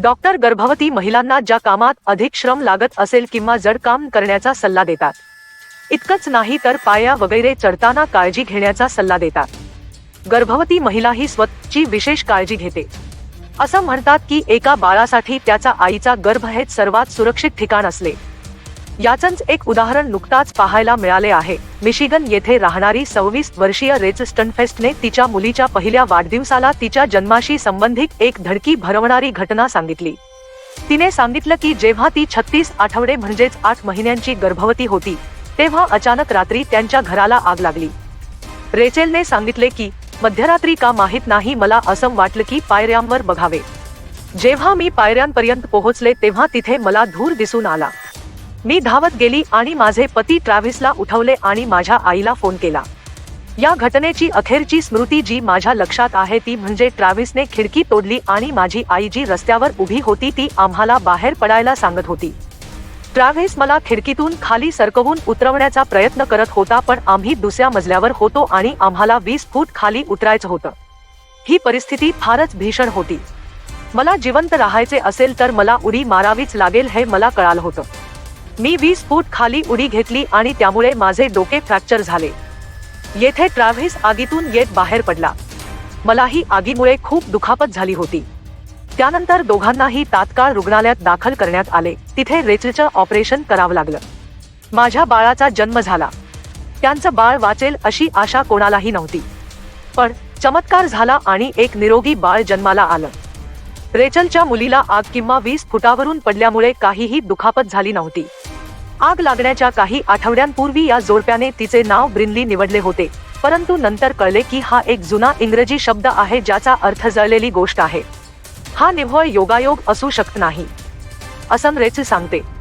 Doctor गर्भवती महिलांना ज्या कामात अधिक श्रम लागत असेल किंवा जड काम करण्याचा सल्ला देतात. इतकंच नाही तर पाया वगैरे चढताना काळजी घेण्याचा सल्ला देतात. गर्भवती महिला ही स्वतःची विशेष काळजी घेते. असं म्हणतात की एका बाळासाठी त्याचा आईचा गर्भ हेच सर्वात सुरक्षित ठिकाण असले. याचंच एक उदाहरण नुकताच पाहायला मिळाले आहे. मिशिगन येथे राहणारी सव्वीस वर्षीय रेच स्टनफेस्टने तिच्या मुलीच्या पहिल्या वाढदिवसाला तिच्या जन्माशी संबंधित एक धडकी भरवणारी घटना सांगितली. तिने सांगितलं की जेव्हा ती छत्तीस आठवडे म्हणजेच आठ महिन्यांची गर्भवती होती तेव्हा अचानक रात्री त्यांच्या घराला आग लागली. रेचेलने सांगितले की मध्यरात्री का माहीत नाही मला असं वाटलं की पायऱ्यांवर बघावे. जेव्हा मी पायऱ्यांपर्यंत पोहोचले तेव्हा तिथे मला धूर दिसून आला. मी धावत गेली आणि माझे पती ट्रॅव्हिसला उठवले आणि माझ्या आईला फोन केला. या घटनेची अखेरची स्मृती जी माझ्या लक्षात आहे ती म्हणजे ट्रॅव्हिसने खिडकी तोडली आणि माझी आई जी रस्त्यावर उभी होती ती आम्हाला बाहेर पडायला सांगत होती. ट्रॅव्हिस मला खिडकीतून खाली सरकवून उतरवण्याचा प्रयत्न करत होता पण आम्ही दुसऱ्या मजल्यावर होतो आणि आम्हाला वीस फूट खाली उतरायचं होतं. ही परिस्थिती फारच भीषण होती. मला जिवंत राहायचे असेल तर मला उडी मारावीच लागेल हे मला कळालं होतं. मी वीस फूट खाली उडी घेतली आणि त्यामुळे माझे डोके फ्रॅक्चर झाले. येथे ट्रॅव्हिस आगीतून येत बाहेर पडला. मलाही आगीमुळे खूप दुखापत झाली होती. त्यानंतर दोघांनाही तात्काळ रुग्णालयात दाखल करण्यात आले. तिथे रेचलचं ऑपरेशन करावं लागलं. माझ्या बाळाचा जन्म झाला. त्यांचं बाळ वाचेल अशी आशा कोणालाही नव्हती. पण चमत्कार झाला आणि एक निरोगी बाळ जन्माला आलं. रेचलच्या मुलीला आग किंवा वीस फुटावरून पडल्यामुळे काहीही दुखापत झाली नव्हती. आग लागण्याच्या काही आठवड्यांपूर्वी या जोडप्याने तिचे नाव ब्रिनली निवडले होते. परंतु नंतर कळले की हा एक जुना इंग्रजी शब्द आहे ज्याचा अर्थ जळलेली गोष्ट आहे. हा निव्वळ योगायोग असू शकत नाही. असं रेच सांगते.